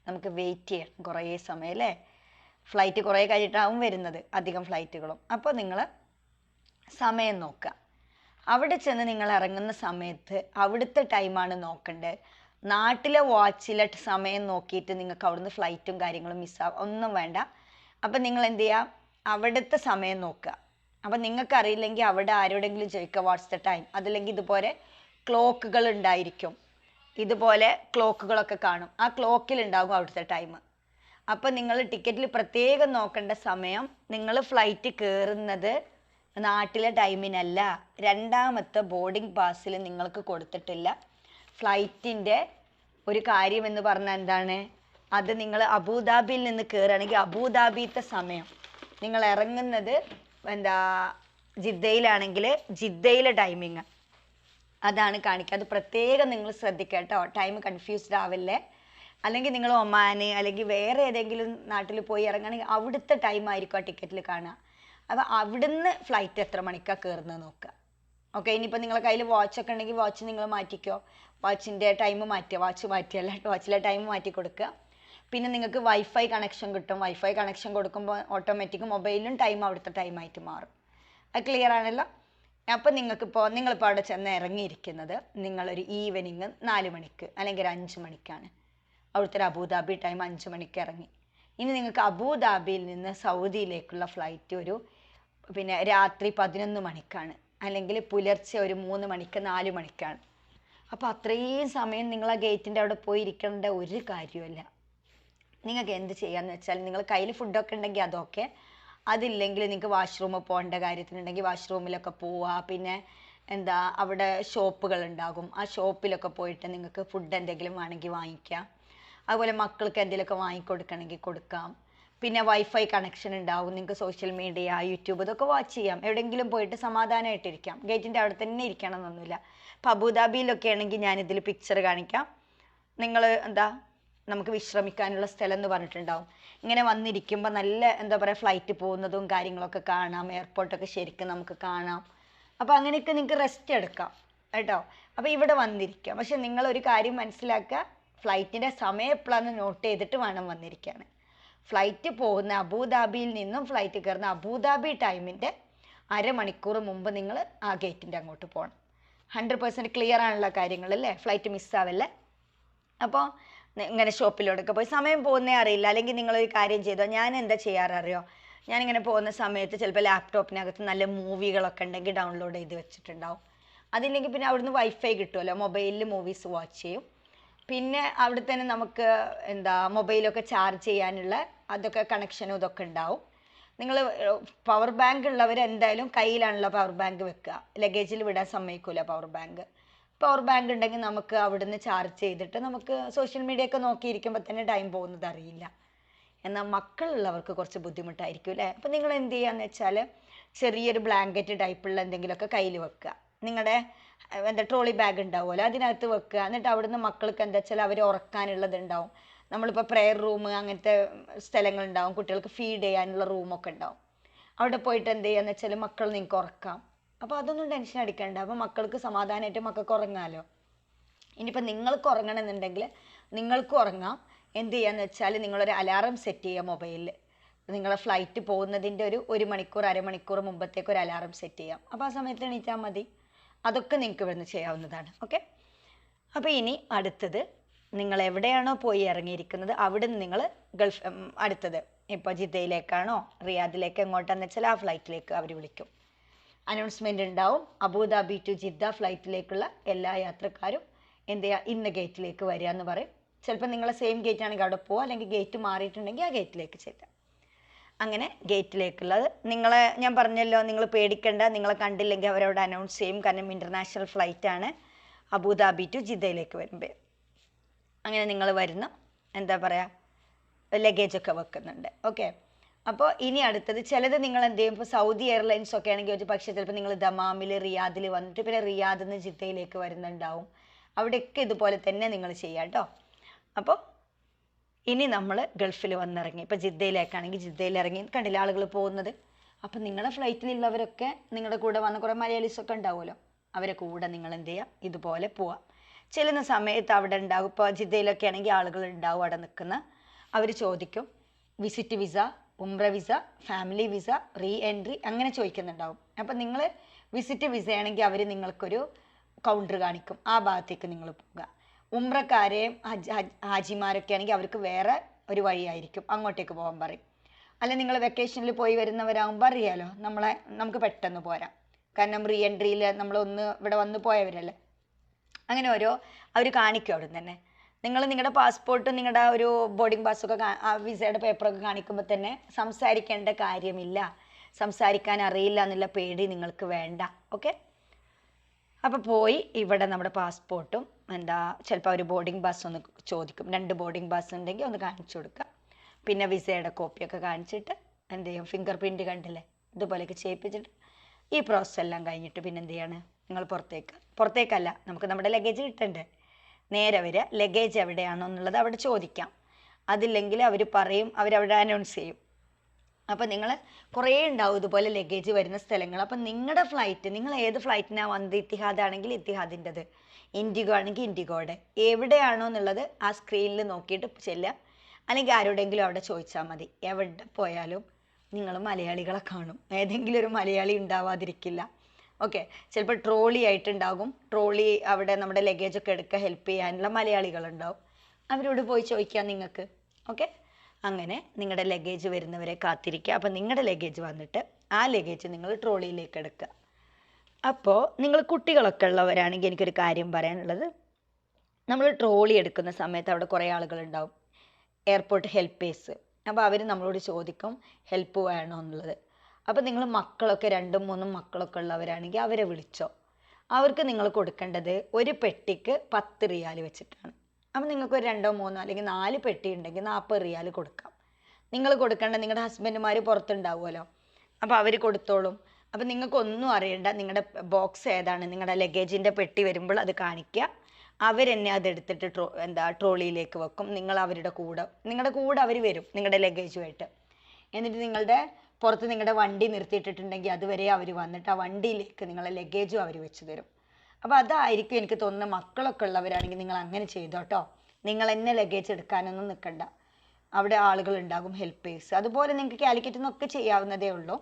നമുക്ക് വെയിറ്റ് ചെയ്യണം കുറേ സമയം അല്ലേ? ഫ്ലൈറ്റ് കുറേ കഴിഞ്ഞിട്ടാവും വരുന്നത് അധികം ഫ്ലൈറ്റുകളും അപ്പോൾ നിങ്ങൾ സമയം നോക്കുക. അവിടെ ചെന്ന് നിങ്ങൾ ഇറങ്ങുന്ന സമയത്ത് അവിടുത്തെ ടൈമാണ് നോക്കേണ്ടത് നാട്ടിലെ വാച്ചിലെ സമയം നോക്കിയിട്ട് നിങ്ങൾക്ക് അവിടുന്ന് ഫ്ലൈറ്റും കാര്യങ്ങളും മിസ്സാവും ഒന്നും വേണ്ട. അപ്പം നിങ്ങൾ എന്ത് ചെയ്യുക അവിടുത്തെ സമയം നോക്കുക. അപ്പം നിങ്ങൾക്ക് അറിയില്ലെങ്കിൽ അവിടെ ആരോടെങ്കിലും ചോദിക്കുക വാട്ട്സ് ദ ടൈം അതല്ലെങ്കിൽ ഇതുപോലെ ക്ലോക്കുകൾ ഉണ്ടായിരിക്കും ഇതുപോലെ ക്ലോക്കുകളൊക്കെ കാണും. ആ ക്ലോക്കിൽ ഉണ്ടാകും അവിടുത്തെ ടൈം അപ്പം നിങ്ങൾ ടിക്കറ്റിൽ പ്രത്യേകം നോക്കേണ്ട സമയം നിങ്ങൾ ഫ്ലൈറ്റ് കയറുന്നത് നാട്ടിലെ ടൈമിനല്ല രണ്ടാമത്തെ ബോർഡിംഗ് പാസ്സിൽ നിങ്ങൾക്ക് കൊടുത്തിട്ടില്ല. ഫ്ലൈറ്റിന്റെ ഒരു കാര്യം എന്ന് പറഞ്ഞാൽ എന്താണ്? അത് നിങ്ങൾ അബുദാബിയിൽ നിന്ന് കയറുകയാണെങ്കിൽ അബുദാബിത്തെ സമയം. നിങ്ങൾ ഇറങ്ങുന്നത് എന്താ? ജിദ്ദയിലാണെങ്കിൽ ജിദ്ദയിലെ ടൈമിങ് അതാണ് കാണിക്കുക അത് പ്രത്യേകം നിങ്ങൾ ശ്രദ്ധിക്കുക കേട്ടോ. ടൈം കൺഫ്യൂസ്ഡ് ആവില്ലേ? അല്ലെങ്കിൽ നിങ്ങൾ ഒമാന് അല്ലെങ്കിൽ വേറെ ഏതെങ്കിലും നാട്ടിൽ പോയി ഇറങ്ങുകയാണെങ്കിൽ അവിടുത്തെ ടൈം ആയിരിക്കും ആ ടിക്കറ്റിൽ കാണുക. അപ്പോൾ അവിടുന്ന് ഫ്ലൈറ്റ് എത്ര മണിക്കാണ് കയറുന്നത് നോക്കുക. ഓക്കെ ഇനിയിപ്പോൾ നിങ്ങളെ കയ്യിൽ വാച്ച് ഒക്കെ ഉണ്ടെങ്കിൽ വാച്ച് നിങ്ങൾ മാറ്റിക്കോ. വാച്ചിന്റെ ടൈം മാറ്റുക വാച്ച് മാറ്റിയല്ല. വാച്ചിലെ ടൈം മാറ്റി കൊടുക്കുക. പിന്നെ നിങ്ങൾക്ക് വൈഫൈ കണക്ഷൻ കിട്ടും. വൈഫൈ കണക്ഷൻ കൊടുക്കുമ്പോൾ ഓട്ടോമാറ്റിക് മൊബൈലിലും ടൈം അവിടുത്തെ ടൈമായിട്ട് മാറും. അത് ക്ലിയർ ആണല്ലോ? അപ്പോൾ നിങ്ങൾക്കിപ്പോൾ നിങ്ങളിപ്പോൾ അവിടെ ചെന്ന് ഇറങ്ങിയിരിക്കുന്നത് നിങ്ങളൊരു ഈവനിങ് നാല് മണിക്ക് അല്ലെങ്കിൽ ഒരു അഞ്ച് മണിക്കാണ്. അവിടുത്തെ ഒരു അബുദാബി ടൈം അഞ്ച് മണിക്ക് ഇറങ്ങി. ഇനി നിങ്ങൾക്ക് അബുദാബിയിൽ നിന്ന് സൗദിയിലേക്കുള്ള ഫ്ലൈറ്റ് ഒരു പിന്നെ രാത്രി പതിനൊന്ന് മണിക്കാണ്. അല്ലെങ്കിൽ പുലർച്ചെ ഒരു മൂന്ന് മണിക്ക് നാല് മണിക്കാണ്. അപ്പോൾ അത്രയും സമയം നിങ്ങൾ ആ ഗേറ്റിന്റെ അവിടെ പോയി ഇരിക്കേണ്ട ഒരു കാര്യമില്ല നിങ്ങൾക്ക് എന്ത് ചെയ്യാന്ന് വെച്ചാൽ നിങ്ങൾ കയ്യിൽ ഫുഡൊക്കെ ഉണ്ടെങ്കിൽ അതൊക്കെ അതില്ലെങ്കിൽ നിങ്ങൾക്ക് വാഷ്റൂമിൽ പോകേണ്ട കാര്യത്തിനുണ്ടെങ്കിൽ വാഷ്റൂമിലൊക്കെ പോവുക. പിന്നെ എന്താ അവിടെ ഷോപ്പുകൾ ഉണ്ടാകും ആ ഷോപ്പിലൊക്കെ പോയിട്ട് നിങ്ങൾക്ക് ഫുഡ് എന്തെങ്കിലും വേണമെങ്കിൽ വാങ്ങിക്കാം. അതുപോലെ മക്കൾക്ക് എന്തെങ്കിലുമൊക്കെ വാങ്ങിക്കൊടുക്കണമെങ്കിൽ കൊടുക്കാം. പിന്നെ വൈഫൈ കണക്ഷൻ ഉണ്ടാവും. നിങ്ങൾക്ക് സോഷ്യൽ മീഡിയ യൂട്യൂബ് ഇതൊക്കെ വാച്ച് ചെയ്യാം. എവിടെയെങ്കിലും പോയിട്ട് സമാധാനമായിട്ടിരിക്കാം ഗേറ്റിന്റെ അവിടെ തന്നെ ഇരിക്കണം എന്നൊന്നുമില്ല. ഇപ്പോൾ അബുദാബിയിലൊക്കെ ആണെങ്കിൽ ഞാനിതിൽ പിക്ചർ കാണിക്കാം. നിങ്ങൾ എന്താ നമുക്ക് വിശ്രമിക്കാനുള്ള സ്ഥലം എന്ന് പറഞ്ഞിട്ടുണ്ടാവും. ഇങ്ങനെ വന്നിരിക്കുമ്പോൾ നല്ല എന്താ പറയുക ഫ്ലൈറ്റ് പോകുന്നതും കാര്യങ്ങളൊക്കെ കാണാം. എയർപോർട്ടൊക്കെ ശരിക്കും നമുക്ക് കാണാം. അപ്പോൾ അങ്ങനെയൊക്കെ നിങ്ങൾക്ക് റെസ്റ്റ് എടുക്കാം കേട്ടോ? അപ്പോൾ ഇവിടെ വന്നിരിക്കാം. പക്ഷെ നിങ്ങൾ ഒരു കാര്യം മനസ്സിലാക്കുക. ഫ്ലൈറ്റിന്റെ സമയം എപ്പോഴാന്ന് നോട്ട് ചെയ്തിട്ട് വേണം വന്നിരിക്കാൻ. ഫ്ലൈറ്റ് പോകുന്ന അബുദാബിയിൽ നിന്നും ഫ്ലൈറ്റ് കയറുന്ന അബുദാബി ടൈമിന്റെ അരമണിക്കൂർ മുമ്പ് നിങ്ങൾ ആ ഗേറ്റിന്റെ അങ്ങോട്ട് പോകണം ഹൺഡ്രഡ് പെർസെന്റ് ക്ലിയർ ആണുള്ള കാര്യങ്ങൾ അല്ലേ ഫ്ലൈറ്റ് മിസ്സാവല്ലേ അപ്പോൾ ഇങ്ങനെ ഷോപ്പിലോടൊക്കെ പോയി സമയം പോകുന്നേ അറിയില്ല. അല്ലെങ്കിൽ നിങ്ങളൊരു കാര്യം ചെയ്തോ? ഞാൻ എന്താ ചെയ്യാററിയോ? ഞാനിങ്ങനെ പോകുന്ന സമയത്ത് ചിലപ്പോൾ ലാപ്ടോപ്പിനകത്ത് നല്ല മൂവികളൊക്കെ ഉണ്ടെങ്കിൽ ഡൗൺലോഡ് ചെയ്ത് വെച്ചിട്ടുണ്ടാവും. അതില്ലെങ്കിൽ പിന്നെ അവിടുന്ന് വൈഫൈ കിട്ടുമല്ലോ? മൊബൈലിൽ മൂവീസ് വാച്ച് ചെയ്യും. പിന്നെ അവിടെ തന്നെ നമുക്ക് എന്താ മൊബൈലൊക്കെ ചാർജ് ചെയ്യാനുള്ള അതൊക്കെ കണക്ഷനും ഇതൊക്കെ ഉണ്ടാവും. നിങ്ങൾ പവർ ബാങ്ക് ഉള്ളവർ എന്തായാലും കയ്യിലാണല്ലോ പവർ ബാങ്ക് വെക്കുക. ലഗേജിൽ വിടാൻ സമ്മതിക്കൂല പവർ ബാങ്ക് പവർ ബാങ്ക് ഉണ്ടെങ്കിൽ നമുക്ക് അവിടുന്ന് ചാർജ് ചെയ്തിട്ട് നമുക്ക് സോഷ്യൽ മീഡിയ ഒക്കെ നോക്കിയിരിക്കുമ്പോൾ തന്നെ ടൈം പോകുന്നത് അറിയില്ല. എന്നാൽ മക്കളുള്ളവർക്ക് കുറച്ച് ബുദ്ധിമുട്ടായിരിക്കും അല്ലേ? അപ്പം നിങ്ങൾ എന്ത് ചെയ്യാന്ന് വെച്ചാൽ ചെറിയൊരു ബ്ലാങ്കറ്റ് ടൈപ്പുള്ള എന്തെങ്കിലുമൊക്കെ കയ്യിൽ വെക്കുക. നിങ്ങളുടെ എന്താ ട്രോളി ബാഗ് ഉണ്ടാവുമല്ലോ അതിനകത്ത് വെക്കുക. എന്നിട്ട് അവിടുന്ന് മക്കൾക്ക് എന്താ വെച്ചാൽ അവർ ഉറക്കാനുള്ളത് ഉണ്ടാവും. നമ്മളിപ്പോൾ പ്രെയർ റൂം അങ്ങനത്തെ സ്ഥലങ്ങളുണ്ടാവും കുട്ടികൾക്ക് ഫീഡ് ചെയ്യാനുള്ള റൂമൊക്കെ ഉണ്ടാവും. അവിടെ പോയിട്ട് എന്ത് ചെയ്യാന്ന് വെച്ചാൽ മക്കൾ നിങ്ങൾക്ക് ഉറക്കാം. അപ്പോൾ അതൊന്നും ടെൻഷൻ അടിക്കണ്ട. അപ്പോൾ മക്കൾക്ക് സമാധാനമായിട്ട് മക്കൾക്ക് ഉറങ്ങാമല്ലോ ഇനിയിപ്പോൾ നിങ്ങൾക്ക് ഉറങ്ങണമെന്നുണ്ടെങ്കിൽ നിങ്ങൾക്ക് ഉറങ്ങാം. എന്ത് ചെയ്യാന്ന് വെച്ചാൽ നിങ്ങളൊരു അലാറം സെറ്റ് ചെയ്യുക മൊബൈലിൽ നിങ്ങളെ ഫ്ലൈറ്റ് പോകുന്നതിന്റെ ഒരു ഒരു മണിക്കൂർ അരമണിക്കൂർ മുമ്പത്തേക്ക് ഒരു അലാറം സെറ്റ് ചെയ്യാം. അപ്പോൾ ആ സമയത്ത് എണീറ്റാൽ മതി. അതൊക്കെ നിങ്ങൾക്ക് ഇവിടുന്ന് ചെയ്യാവുന്നതാണ്. ഓക്കെ അപ്പോൾ ഇനി അടുത്തത് നിങ്ങൾ എവിടെയാണോ പോയി ഇറങ്ങിയിരിക്കുന്നത് അവിടെ നിന്ന് നിങ്ങൾ ഗൾഫ് അടുത്തത്. ഇപ്പോൾ ജിദ്ദയിലേക്കാണോ റിയാദിലേക്ക് എങ്ങോട്ടാന്ന് വെച്ചാൽ ആ ഫ്ലൈറ്റിലേക്ക് അവർ വിളിക്കും. അനൗൺസ്മെന്റ് ഉണ്ടാവും. അബുദാബി ടു ജിദ്ദ ഫ്ലൈറ്റിലേക്കുള്ള എല്ലാ യാത്രക്കാരും എന്ത് ചെയ്യുക ഇന്ന ഗേറ്റിലേക്ക് വരിക എന്ന് പറയും. ചിലപ്പോൾ നിങ്ങളെ സെയിം ഗേറ്റ് ആണെങ്കിൽ അവിടെ പോവുക അല്ലെങ്കിൽ ഗേറ്റ് മാറിയിട്ടുണ്ടെങ്കിൽ ആ ഗേറ്റിലേക്ക് ചെല്ലുക. അങ്ങനെ ഗേറ്റിലേക്കുള്ളത് നിങ്ങളെ ഞാൻ പറഞ്ഞല്ലോ നിങ്ങൾ പേടിക്കേണ്ട നിങ്ങളെ കണ്ടില്ലെങ്കിൽ അവരവിടെ അനൗൺസ് ചെയ്യും. കാരണം ഇന്റർനാഷണൽ ഫ്ലൈറ്റ് ആണ് അബുദാബി ടു ജിദ്ദയിലേക്ക് വരുമ്പോൾ അങ്ങനെ നിങ്ങൾ വരുന്നു എന്താ പറയുക ലഗേജൊക്കെ വെക്കുന്നുണ്ട്. ഓക്കെ അപ്പോൾ ഇനി അടുത്തത് ചിലത് നിങ്ങൾ എന്ത് ചെയ്യും? ഇപ്പോൾ സൗദി എയർലൈൻസ് ഒക്കെ ആണെങ്കിൽ ഒരു പക്ഷേ ചിലപ്പോൾ നിങ്ങൾ ദമാമിൽ റിയാദിൽ വന്നിട്ട് പിന്നെ റിയാദിൽ നിന്ന് ജിദ്ദയിലേക്ക് വരുന്നുണ്ടാവും. അവിടെയൊക്കെ ഇതുപോലെ തന്നെ നിങ്ങൾ ചെയ്യാം കേട്ടോ. അപ്പോൾ ഇനി നമ്മൾ ഗൾഫിൽ വന്നിറങ്ങി. ഇപ്പോൾ ജിദ്ദയിലേക്കാണെങ്കിൽ ജിദ്ദയിൽ ഇറങ്ങി കണ്ടില്ല ആളുകൾ പോകുന്നത്? അപ്പം നിങ്ങളുടെ ഫ്ലൈറ്റിലുള്ളവരൊക്കെ നിങ്ങളുടെ കൂടെ വന്ന കുറേ മലയാളീസൊക്കെ ഉണ്ടാവുമല്ലോ. അവരെ കൂടെ നിങ്ങൾ എന്ത് ചെയ്യുക ഇതുപോലെ പോവാം. ചെല്ലുന്ന സമയത്ത് അവിടെ ഉണ്ടാകും ഇപ്പോൾ ജിദ്ദയിലൊക്കെ ആണെങ്കിൽ ആളുകൾ ഉണ്ടാവും അവിടെ നിൽക്കുന്ന. അവർ ചോദിക്കും വിസിറ്റ് വിസ ഉംറ visa family visa re entry അങ്ങനെ ചോദിക്കുന്നുണ്ടാവും. അപ്പം നിങ്ങൾ വിസിറ്റ് വിസ ആണെങ്കിൽ അവർ നിങ്ങൾക്കൊരു കൗണ്ടർ കാണിക്കും. ആ ഭാഗത്തേക്ക് നിങ്ങൾ പോവുക. ഉംറക്കാരെയും ഹജ് ഹജ് ഹാജിമാരൊക്കെ ആണെങ്കിൽ അവർക്ക് വേറെ ഒരു വഴിയായിരിക്കും. അങ്ങോട്ടേക്ക് പോകാൻ പറയും. അല്ല നിങ്ങൾ വെക്കേഷനിൽ പോയി വരുന്നവരാകുമ്പോൾ അറിയാലോ നമ്മളെ നമുക്ക് പെട്ടെന്ന് പോരാം. കാരണം റീ എൻട്രിയിൽ നമ്മളൊന്ന് ഇവിടെ വന്ന് പോയവരല്ലേ? അങ്ങനെ ഓരോ അവർ കാണിക്കും അവിടെ തന്നെ. നിങ്ങൾ നിങ്ങളുടെ പാസ്പോർട്ടും നിങ്ങളുടെ ആ ഒരു ബോർഡിംഗ് പാസ്സൊക്കെ ആ വിസയുടെ പേപ്പറൊക്കെ കാണിക്കുമ്പോൾ തന്നെ സംസാരിക്കേണ്ട കാര്യമില്ല. സംസാരിക്കാൻ അറിയില്ല എന്നുള്ള പേടി നിങ്ങൾക്ക് വേണ്ട. ഓക്കെ അപ്പോൾ പോയി ഇവിടെ നമ്മുടെ പാസ്പോർട്ടും എന്താ ചിലപ്പോൾ ഒരു ബോർഡിംഗ് പാസ് ഒന്ന് ചോദിക്കും. രണ്ട് ബോർഡിംഗ് പാസ് ഉണ്ടെങ്കിൽ ഒന്ന് കാണിച്ചു കൊടുക്കുക പിന്നെ വിസയുടെ കോപ്പിയൊക്കെ കാണിച്ചിട്ട് എന്ത് ചെയ്യും? ഫിംഗർ പ്രിന്റ് കണ്ടില്ലേ? ഇതുപോലെയൊക്കെ ചെയ്യിപ്പിച്ചിട്ട് ഈ പ്രോസസ്സ് എല്ലാം കഴിഞ്ഞിട്ട് പിന്നെ എന്ത് ചെയ്യാണ്? നിങ്ങൾ പുറത്തേക്ക്. പുറത്തേക്കല്ല നമുക്ക് നമ്മുടെ ലഗേജ് കിട്ടണ്ടേ? നേരെ വരിക. ലഗേജ് എവിടെയാണോ എന്നുള്ളത് അവിടെ ചോദിക്കാം. അതില്ലെങ്കിൽ അവർ പറയും അവരവിടെ അനൗൺസ് ചെയ്യും. അപ്പോൾ നിങ്ങൾ കുറേ ഉണ്ടാവും ഇതുപോലെ ലഗേജ് വരുന്ന സ്ഥലങ്ങൾ. അപ്പം നിങ്ങളുടെ ഫ്ലൈറ്റ് നിങ്ങൾ ഏത് ഫ്ലൈറ്റിനാണ് വന്നത്? ഇത്തിഹാദ് ആണെങ്കിൽ ഇത്തിഹാദിന്റെത് ഇൻഡിഗോ ആണെങ്കിൽ ഇൻഡിഗോയുടെ എവിടെയാണോ എന്നുള്ളത് ആ സ്ക്രീനിൽ നോക്കിയിട്ട് ചെല്ലുക. അല്ലെങ്കിൽ ആരോടെങ്കിലും അവിടെ ചോദിച്ചാൽ മതി. എവിടെ പോയാലും നിങ്ങൾ മലയാളികളെ കാണും. ഏതെങ്കിലും ഒരു മലയാളി ഉണ്ടാവാതിരിക്കില്ല. ഓക്കെ ചിലപ്പോൾ ട്രോളി ആയിട്ടുണ്ടാകും. ട്രോളി അവിടെ നമ്മുടെ ലഗേജ് ലഗേജൊക്കെ എടുക്കുക ഹെൽപ്പ് ചെയ്യാനുള്ള മലയാളികളുണ്ടാവും. അവരോട് പോയി ചോദിക്കാം നിങ്ങൾക്ക്. ഓക്കെ അങ്ങനെ നിങ്ങളുടെ ലഗേജ് വരുന്നവരെ കാത്തിരിക്കുക. അപ്പോൾ നിങ്ങളുടെ ലഗേജ് വന്നിട്ട് ആ ലഗേജ് നിങ്ങൾ ട്രോളിയിലേക്ക് എടുക്കുക. അപ്പോൾ നിങ്ങൾ കുട്ടികളൊക്കെ ഉള്ളവരാണെങ്കിൽ എനിക്കൊരു കാര്യം പറയാനുള്ളത്. നമ്മൾ ട്രോളി എടുക്കുന്ന സമയത്ത് അവിടെ കുറേ ആളുകളുണ്ടാവും. എയർപോർട്ട് ഹെൽപ്പേഴ്സ് അപ്പോൾ അവർ നമ്മളോട് ചോദിക്കും ഹെൽപ്പ് വേണോ? എന്നുള്ളത്. അപ്പോൾ നിങ്ങൾ മക്കളൊക്കെ രണ്ടും മൂന്നും മക്കളൊക്കെ ഉള്ളവരാണെങ്കിൽ അവരെ വിളിച്ചോ. അവർക്ക് നിങ്ങൾ കൊടുക്കേണ്ടത് ഒരു പെട്ടിക്ക് പത്ത് റിയാൽ വെച്ചിട്ടാണ്. അപ്പോൾ നിങ്ങൾക്ക് ഒരു രണ്ടോ മൂന്നോ അല്ലെങ്കിൽ നാല് പെട്ടി ഉണ്ടെങ്കിൽ നാൽപ്പത് റിയാൽ കൊടുക്കാം. നിങ്ങൾ കൊടുക്കേണ്ട നിങ്ങളുടെ ഹസ്ബൻഡുമാർ പുറത്തുണ്ടാവുമല്ലോ. അപ്പോൾ അവർ കൊടുത്തോളും. അപ്പോൾ നിങ്ങൾക്കൊന്നും അറിയണ്ട നിങ്ങളുടെ ബോക്സ് ഏതാണ് നിങ്ങളുടെ ലഗേജിന്റെ പെട്ടി വരുമ്പോൾ അത് കാണിക്കുക. അവരെന്നെ അതെടുത്തിട്ട് ട്രോ എന്താ ട്രോളിയിലേക്ക് വെക്കും. നിങ്ങൾ അവരുടെ കൂടെ നിങ്ങളുടെ കൂടെ അവർ വരും നിങ്ങളുടെ ലഗേജുമായിട്ട്. എന്നിട്ട് നിങ്ങളുടെ പുറത്ത് നിങ്ങളുടെ വണ്ടി നിർത്തിയിട്ടിട്ടുണ്ടെങ്കിൽ അതുവരെ അവർ വന്നിട്ട് ആ വണ്ടിയിലേക്ക് നിങ്ങളെ ലഗേജും അവർ വെച്ച് തരും. അപ്പോൾ അതായിരിക്കും എനിക്ക് തോന്നുന്നത് മക്കളൊക്കെ ഉള്ളവരാണെങ്കിൽ നിങ്ങൾ അങ്ങനെ ചെയ്തോട്ടോ നിങ്ങൾ തന്നെ ലഗേജ് എടുക്കാനൊന്നും നിൽക്കണ്ട അവിടെ ആളുകൾ ഉണ്ടാകും ഹെൽപ്പേഴ്സ് അതുപോലെ നിങ്ങൾക്ക് കാലിക്കറ്റിൽ നിന്നൊക്കെ ചെയ്യാവുന്നതേ ഉള്ളൂ.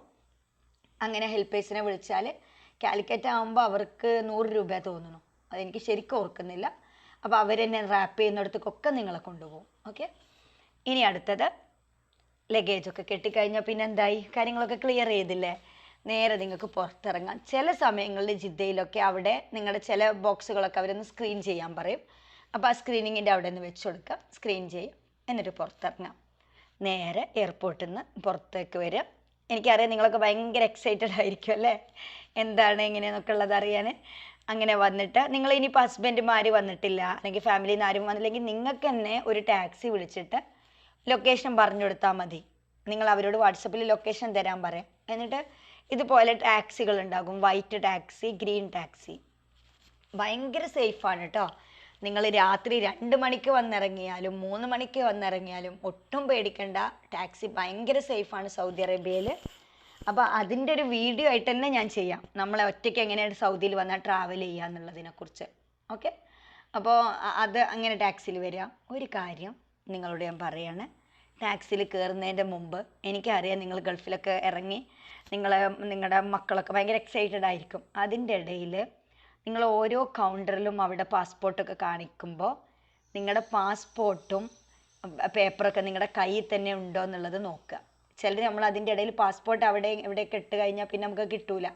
അങ്ങനെ ഹെൽപ്പേഴ്സിനെ വിളിച്ചാൽ കാലിക്കറ്റ് ആകുമ്പോൾ അവർക്ക് നൂറ് രൂപ തോന്നുന്നു. അതെനിക്ക് ശരിക്കും ഓർക്കുന്നില്ല. അപ്പോൾ അവരെന്നെ റാപ്പ് ചെയ്യുന്നിടത്തേക്കൊക്കെ നിങ്ങളെ കൊണ്ടുപോകും. ഓക്കെ ഇനി അടുത്തത് ലഗേജ് ഒക്കെ കെട്ടിക്കഴിഞ്ഞാൽ പിന്നെ എന്തായി കാര്യങ്ങളൊക്കെ ക്ലിയർ ചെയ്തില്ലേ? നേരെ നിങ്ങൾക്ക് പുറത്തിറങ്ങാം. ചില സമയങ്ങളിൽ ജിദ്ദയിലൊക്കെ അവിടെ നിങ്ങളുടെ ചില ബോക്സുകളൊക്കെ അവരൊന്ന് സ്ക്രീൻ ചെയ്യാൻ പറയും. അപ്പോൾ ആ സ്ക്രീനിങ്ങിന്റെ അവിടെ നിന്ന് വെച്ച് കൊടുക്കാം. സ്ക്രീൻ ചെയ്യാം. എന്നിട്ട് പുറത്തിറങ്ങാം. നേരെ എയർപോർട്ടിൽ നിന്ന് പുറത്തേക്ക് വരിക. എനിക്കറിയാം നിങ്ങളൊക്കെ ഭയങ്കര എക്സൈറ്റഡ് ആയിരിക്കും അല്ലേ? എന്താണ് എങ്ങനെയെന്നൊക്കെ ഉള്ളത് അറിയാൻ അങ്ങനെ വന്നിട്ട് നിങ്ങൾ ഇനിയിപ്പോൾ ഹസ്ബൻഡുമാർ വന്നിട്ടില്ല. അല്ലെങ്കിൽ ഫാമിലിയിൽ നിന്ന് ആരും വന്നില്ലെങ്കിൽ നിങ്ങൾക്ക് തന്നെ ഒരു ടാക്സി വിളിച്ചിട്ട് ലൊക്കേഷൻ പറഞ്ഞു കൊടുത്താൽ മതി. നിങ്ങൾ അവരോട് വാട്സപ്പിൽ ലൊക്കേഷൻ തരാൻ പറയാം. എന്നിട്ട് ഇതുപോലെ ടാക്സികൾ ഉണ്ടാകും. വൈറ്റ് ടാക്സി ഗ്രീൻ ടാക്സി ഭയങ്കര സേഫാണ് കേട്ടോ നിങ്ങൾ രാത്രി രണ്ട് മണിക്ക് വന്നിറങ്ങിയാലും മൂന്ന് മണിക്ക് വന്നിറങ്ങിയാലും ഒട്ടും പേടിക്കണ്ട. ടാക്സി ഭയങ്കര സേഫാണ് സൗദി അറേബ്യയിൽ അപ്പോൾ അതിന്റെ ഒരു വീഡിയോ ആയിട്ട് തന്നെ ഞാൻ ചെയ്യാം. നമ്മളെ ഒറ്റയ്ക്ക് എങ്ങനെയാണ് സൗദിയിൽ വന്നാൽ ട്രാവൽ ചെയ്യുക എന്നുള്ളതിനെക്കുറിച്ച് ഓക്കെ അപ്പോൾ അത് അങ്ങനെ ടാക്സിയിൽ വരിക ഒരു കാര്യം നിങ്ങളോട് ഞാൻ പറയാണ്. ടാക്സിയിൽ കയറുന്നതിന്റെ മുമ്പ് എനിക്കറിയാം നിങ്ങൾ ഗൾഫിലൊക്കെ ഇറങ്ങി നിങ്ങളെ നിങ്ങളുടെ മക്കളൊക്കെ ഭയങ്കര എക്സൈറ്റഡ് ആയിരിക്കും. അതിന്റെ ഇടയിൽ നിങ്ങൾ ഓരോ കൗണ്ടറിലും അവിടെ പാസ്പോർട്ടൊക്കെ കാണിക്കുമ്പോൾ നിങ്ങളുടെ പാസ്പോർട്ടും പേപ്പറൊക്കെ നിങ്ങളുടെ കയ്യിൽ തന്നെ ഉണ്ടോ എന്നുള്ളത് നോക്കുക. ചിലർ നമ്മൾ അതിന്റെ ഇടയിൽ പാസ്പോർട്ട് അവിടെ എവിടെയൊക്കെ ഇട്ട് കഴിഞ്ഞാൽ പിന്നെ നമുക്ക് കിട്ടൂല.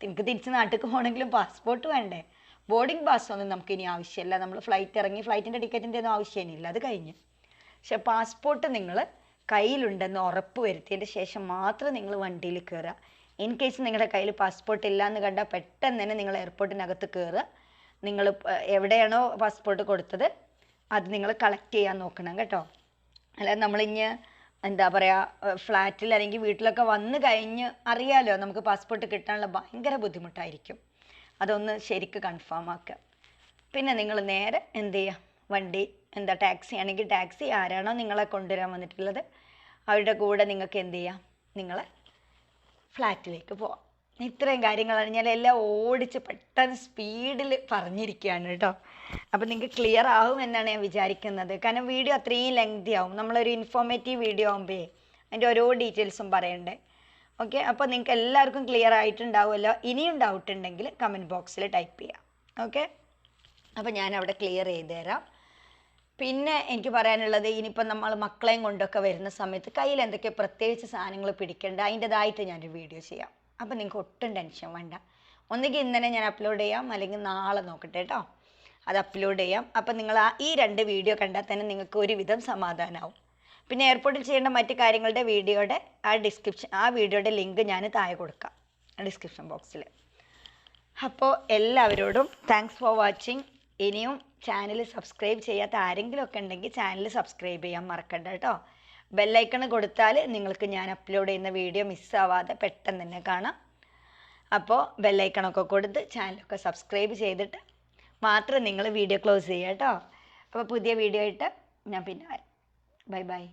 നിങ്ങൾക്ക് തിരിച്ച് നാട്ടിൽ പോകണമെങ്കിലും പാസ്പോർട്ട് വേണ്ടേ? ബോർഡിംഗ് പാസ് ഒന്നും നമുക്ക് ഇനി ആവശ്യമില്ല. നമ്മൾ ഫ്ലൈറ്റ് ഇറങ്ങി ഫ്ലൈറ്റിന്റെ ടിക്കറ്റിന്റെ ഒന്നും ആവശ്യമില്ല. അത് കഴിഞ്ഞ്. പക്ഷെ പാസ്പോർട്ട് നിങ്ങൾ കയ്യിലുണ്ടെന്ന് ഉറപ്പ് വരുത്തിയതിന്റെ ശേഷം മാത്രം നിങ്ങൾ വണ്ടിയിൽ കയറുക. ഇൻ കേസ് നിങ്ങളുടെ കയ്യിൽ പാസ്പോർട്ട് ഇല്ല എന്ന് കണ്ടാൽ പെട്ടെന്ന് തന്നെ നിങ്ങൾ എയർപോർട്ടിനകത്ത് കയറുക. നിങ്ങൾ എവിടെയാണോ പാസ്പോർട്ട് കൊടുത്തത് അത് നിങ്ങൾ കളക്ട് ചെയ്യാൻ നോക്കണം കേട്ടോ. അല്ലാതെ നമ്മളിഞ്ഞ് എന്താ പറയുക ഫ്ലാറ്റിൽ അല്ലെങ്കിൽ വീട്ടിലൊക്കെ വന്ന് കഴിഞ്ഞ് അറിയാലോ നമുക്ക് പാസ്പോർട്ട് കിട്ടാനുള്ള ഭയങ്കര ബുദ്ധിമുട്ടായിരിക്കും. അതൊന്ന് ശരിക്ക് കൺഫേം ആക്കുക. പിന്നെ നിങ്ങൾ നേരെ എന്ത് ചെയ്യുക? വണ്ടി എന്താ ടാക്സി ആണെങ്കിൽ ടാക്സി ആരാണോ നിങ്ങളെ കൊണ്ടുവരാൻ വന്നിട്ടുള്ളത് അവരുടെ കൂടെ നിങ്ങൾക്ക് എന്ത് ചെയ്യാം? നിങ്ങളെ ഫ്ലാറ്റിലേക്ക് പോവാം. ഇത്രയും കാര്യങ്ങളാണ് ഞാൻ എല്ലാം ഓടിച്ച് പെട്ടെന്ന് സ്പീഡിൽ പറഞ്ഞിരിക്കുകയാണ് കേട്ടോ. അപ്പം നിങ്ങൾക്ക് ക്ലിയർ ആവും എന്നാണ് ഞാൻ വിചാരിക്കുന്നത്. കാരണം വീഡിയോ അത്രയും ലെങ്തി ആവും. നമ്മളൊരു ഇൻഫോർമേറ്റീവ് വീഡിയോ ആകുമ്പോൾ അതിന്റെ ഓരോ ഡീറ്റെയിൽസും പറയണ്ടേ. ഓക്കെ അപ്പോൾ നിങ്ങൾക്ക് എല്ലാവർക്കും ക്ലിയർ ആയിട്ടുണ്ടാവുമല്ലോ. ഇനിയും ഡൗട്ട് ഉണ്ടെങ്കിൽ കമന്റ് ബോക്സിൽ ടൈപ്പ് ചെയ്യാം. ഓക്കെ അപ്പോൾ ഞാൻ അവിടെ ക്ലിയർ ചെയ്ത് തരാം പിന്നെ എനിക്ക് പറയാനുള്ളത് ഇനിയിപ്പോൾ നമ്മൾ മക്കളെയും കൊണ്ടൊക്കെ വരുന്ന സമയത്ത് കയ്യിൽ എന്തൊക്കെ പ്രത്യേകിച്ച് സാധനങ്ങൾ പിടിക്കേണ്ട അതിന്റെതായിട്ട് ഞാനൊരു വീഡിയോ ചെയ്യാം. അപ്പം നിങ്ങൾക്ക് ഒട്ടും ടെൻഷൻ വേണ്ട. ഒന്നുകിൽ ഇന്നലെ ഞാൻ അപ്ലോഡ് ചെയ്യാം അല്ലെങ്കിൽ നാളെ നോക്കട്ടെ കേട്ടോ അത് അപ്ലോഡ് ചെയ്യാം. അപ്പം നിങ്ങൾ ആ ഈ രണ്ട് വീഡിയോ കണ്ടാൽ തന്നെ നിങ്ങൾക്ക് ഒരുവിധം സമാധാനമാവും പിന്നെ എയർപോർട്ടിൽ ചെയ്യേണ്ട മറ്റു കാര്യങ്ങളുടെ വീഡിയോയുടെ ആ ഡിസ്ക്രിപ്ഷൻ ആ വീഡിയോയുടെ ലിങ്ക് ഞാൻ താഴെ കൊടുക്കാം. ഡിസ്ക്രിപ്ഷൻ ബോക്സിൽ അപ്പോൾ എല്ലാവരോടും താങ്ക്സ് ഫോർ വാച്ചിങ് ഇനിയും ചാനൽ സബ്സ്ക്രൈബ് ചെയ്യാത്ത ആരെങ്കിലും ഒക്കെ ഉണ്ടെങ്കിൽ ചാനൽ സബ്സ്ക്രൈബ് ചെയ്യാൻ മറക്കണ്ട കേട്ടോ. ബെല്ലൈക്കൺ കൊടുത്താൽ നിങ്ങൾക്ക് ഞാൻ അപ്ലോഡ് ചെയ്യുന്ന വീഡിയോ മിസ്സാവാതെ പെട്ടെന്ന് തന്നെ കാണാം. അപ്പോൾ ബെല്ലൈക്കണൊക്കെ കൊടുത്ത് ചാനലൊക്കെ സബ്സ്ക്രൈബ് ചെയ്തിട്ട് മാത്രം നിങ്ങൾ വീഡിയോ ക്ലോസ് ചെയ്യുക കേട്ടോ. അപ്പോൾ പുതിയ വീഡിയോ ആയിട്ട് ഞാൻ പിന്നെ ബൈ ബൈ